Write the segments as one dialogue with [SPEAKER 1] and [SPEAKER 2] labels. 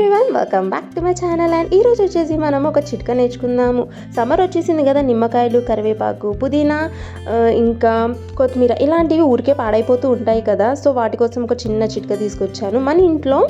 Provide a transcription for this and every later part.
[SPEAKER 1] Everyone welcome back to my channel and ఈరోజు వచ్చేసి మనం ఒక చిట్కా నేర్చుకుందాము. సమ్మర్ వచ్చేసింది కదా నిమ్మకాయలు కరివేపాకు పుదీనా ఇంకా కొత్తిమీర ఇలాంటివి ఊరికే పాడైపోతూ ఉంటాయి కదా. సో వాటి కోసం ఒక చిన్న చిట్కా తీసుకొచ్చాను. మన ఇంట్లో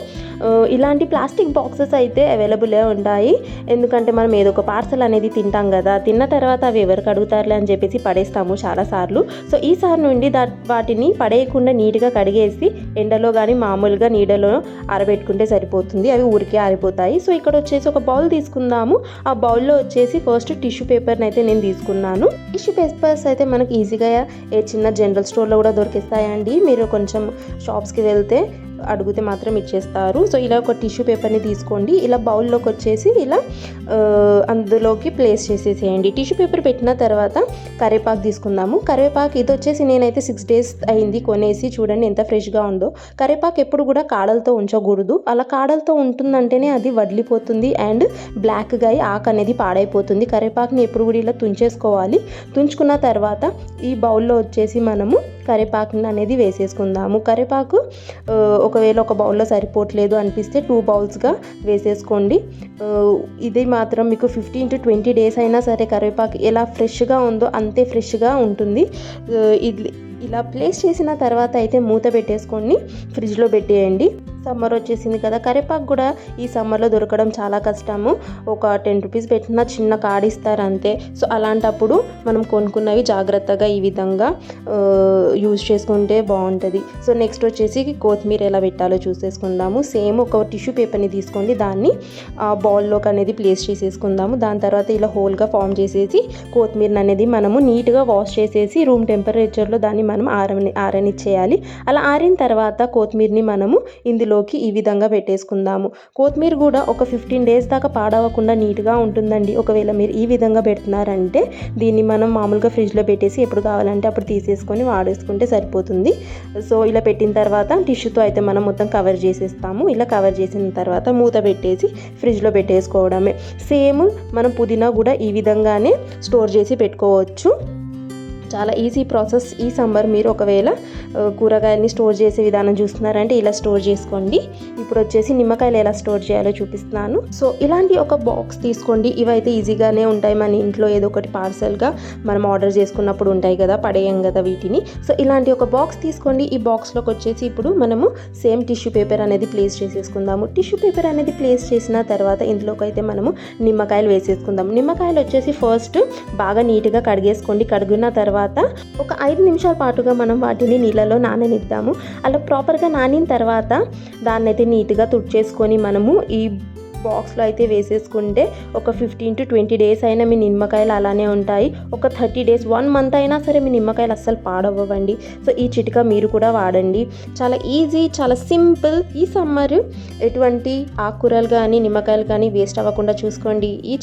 [SPEAKER 1] ఇలాంటి ప్లాస్టిక్ బాక్సెస్ అయితే అవైలబులే ఉంటాయి. ఎందుకంటే మనం ఏదో ఒక పార్సల్ అనేది తింటాం కదా తిన్న తర్వాత అవి ఎవరికి అడుగుతారులే అని చెప్పేసి పడేస్తాము చాలాసార్లు. సో ఈసారి నుండి దా వాటిని పడేయకుండా నీట్గా కడిగేసి ఎండలో కానీ మామూలుగా నీడలో ఆరబెట్టుకుంటే సరిపోతుంది. అవి ఊరికే ఆరిపోతాయి. సో ఇక్కడ వచ్చేసి ఒక బౌల్ తీసుకుందాము. ఆ బౌల్లో వచ్చేసి ఫస్ట్ టిష్యూ పేపర్ని అయితే నేను తీసుకున్నాను. టిష్యూ పేపర్స్ అయితే మనకి ఈజీగా ఏ చిన్న జనరల్ స్టోర్లో కూడా దొరికిస్తాయండి. మీరు కొంచెం షాప్స్కి వెళ్తే అడిగితే మాత్రం ఇచ్చేస్తారు. సో ఇలా ఒక టిష్యూ పేపర్ని తీసుకోండి. ఇలా బౌల్లోకి వచ్చేసి ఇలా అందులోకి ప్లేస్ చేసేసేయండి. టిష్యూ పేపర్ పెట్టిన తర్వాత కరివేపాకు తీసుకుందాము. కరివేపాకు ఇది వచ్చేసి నేనైతే సిక్స్ డేస్ అయింది కొనేసి చూడండి ఎంత ఫ్రెష్గా ఉందో. కరివేపాకు ఎప్పుడు కూడా కాడలతో ఉంచకూడదు. అలా కాడలతో ఉంటుందంటేనే అది వడ్లిపోతుంది అండ్ బ్లాక్గా అయి ఆకు అనేది పాడైపోతుంది. కరివేపాకుని ఎప్పుడు కూడా ఇలా తుంచేసుకోవాలి. తుంచుకున్న తర్వాత ఈ బౌల్లో వచ్చేసి మనము కరివేపాకుని అనేది వేసేసుకుందాము. కరివేపాకు ఒకవేళ ఒక బౌల్లో సరిపోవట్లేదు అనిపిస్తే టూ బౌల్స్గా వేసేసుకోండి. ఇది మాత్రం మీకు ఫిఫ్టీన్ టు ట్వంటీ డేస్ అయినా సరే కరివేపాకు ఎలా ఫ్రెష్గా ఉందో అంతే ఫ్రెష్గా ఉంటుంది. ఇది ఇలా ప్లేస్ చేసిన తర్వాత అయితే మూత పెట్టేసుకొని ఫ్రిడ్జ్లో పెట్టేయండి. సమ్మర్ వచ్చేసింది కదా కరివేపాకు కూడా ఈ సమ్మర్లో దొరకడం చాలా కష్టము. ఒక టెన్ రూపీస్ పెట్టిన చిన్న కార్డ్ ఇస్తారు అంతే. సో అలాంటప్పుడు మనం కొనుక్కున్నవి జాగ్రత్తగా ఈ విధంగా యూజ్ చేసుకుంటే బాగుంటుంది. సో నెక్స్ట్ వచ్చేసి కొత్తిమీర ఎలా పెట్టాలో చూసేసుకుందాము. సేమ్ ఒక టిష్యూ పేపర్ని తీసుకోండి దాన్ని ఆ బౌల్లోకి అనేది ప్లేస్ చేసేసుకుందాము. దాని తర్వాత ఇలా హోల్గా ఫామ్ చేసేసి కొత్తిమీరని అనేది మనము నీట్గా వాష్ చేసేసి రూమ్ టెంపరేచర్లో దాన్ని మనం ఆరని ఆరనిచ్చేయాలి. అలా ఆరిన తర్వాత కొత్తిమీరని మనము ఇందులో ఇందులోకి ఈ విధంగా పెట్టేసుకుందాము. కొత్తిమీర కూడా ఒక ఫిఫ్టీన్ డేస్ దాకా పాడవకుండా నీట్గా ఉంటుందండి. ఒకవేళ మీరు ఈ విధంగా పెడుతున్నారంటే దీన్ని మనం మామూలుగా ఫ్రిడ్జ్లో పెట్టేసి ఎప్పుడు కావాలంటే అప్పుడు తీసేసుకొని వాడేసుకుంటే సరిపోతుంది. సో ఇలా పెట్టిన తర్వాత టిష్యూతో అయితే మనం మొత్తం కవర్ చేసేస్తాము. ఇలా కవర్ చేసిన తర్వాత మూత పెట్టేసి ఫ్రిడ్జ్లో పెట్టేసుకోవడమే. సేమ్ మనం పుదీనా కూడా ఈ విధంగానే స్టోర్ చేసి పెట్టుకోవచ్చు. చాలా ఈజీ ప్రాసెస్ ఈ సమ్మర్ మీరు ఒకవేళ కూరగాయల్ని కూరగాయలని స్టోర్ చేసే విధానం చూస్తున్నారంటే ఇలా స్టోర్ చేసుకోండి. ఇప్పుడు వచ్చేసి నిమ్మకాయలు ఎలా స్టోర్ చేయాలో చూపిస్తున్నాను. సో ఇలాంటి ఒక బాక్స్ తీసుకోండి. ఇవైతే ఈజీగానే ఉంటాయి. మన ఇంట్లో ఏదో ఒకటి పార్సల్గా మనం ఆర్డర్ చేసుకున్నప్పుడు ఉంటాయి కదా పడేయం కదా వీటిని. సో ఇలాంటి ఒక బాక్స్ తీసుకోండి. ఈ బాక్స్లోకి వచ్చేసి ఇప్పుడు మనము సేమ్ టిష్యూ పేపర్ అనేది ప్లేస్ చేసేసుకుందాము. టిష్యూ పేపర్ అనేది ప్లేస్ చేసిన తర్వాత ఇందులోకి అయితే మనము నిమ్మకాయలు వేసేసుకుందాం నిమ్మకాయలు వచ్చేసి ఫస్ట్ బాగా నీట్గా కడిగేసుకోండి. కడిగిన తర్వాత తర్వాత ఒక ఐదు నిమిషాల పాటుగా మనం వాటిని నీళ్ళలో నాననిద్దాము. అలా ప్రాపర్గా నానిన తర్వాత దాన్ని అయితే నీట్గా తుడిచేసుకొని మనము ఈ బాక్స్లో అయితే వేసేసుకుంటే ఒక ఫిఫ్టీన్ టు ట్వంటీ డేస్ అయినా మీ నిమ్మకాయలు అలానే ఉంటాయి. ఒక థర్టీ డేస్ వన్ మంత్ అయినా సరే మీ నిమ్మకాయలు అస్సలు పాడవ్వండి సో ఈ చిటికా మీరు కూడా వాడండి. చాలా ఈజీ చాలా సింపుల్. ఈ సమ్మర్ ఎటువంటి ఆకుకూరలు కానీ నిమ్మకాయలు కానీ వేస్ట్ అవ్వకుండా చూసుకోండి. ఈ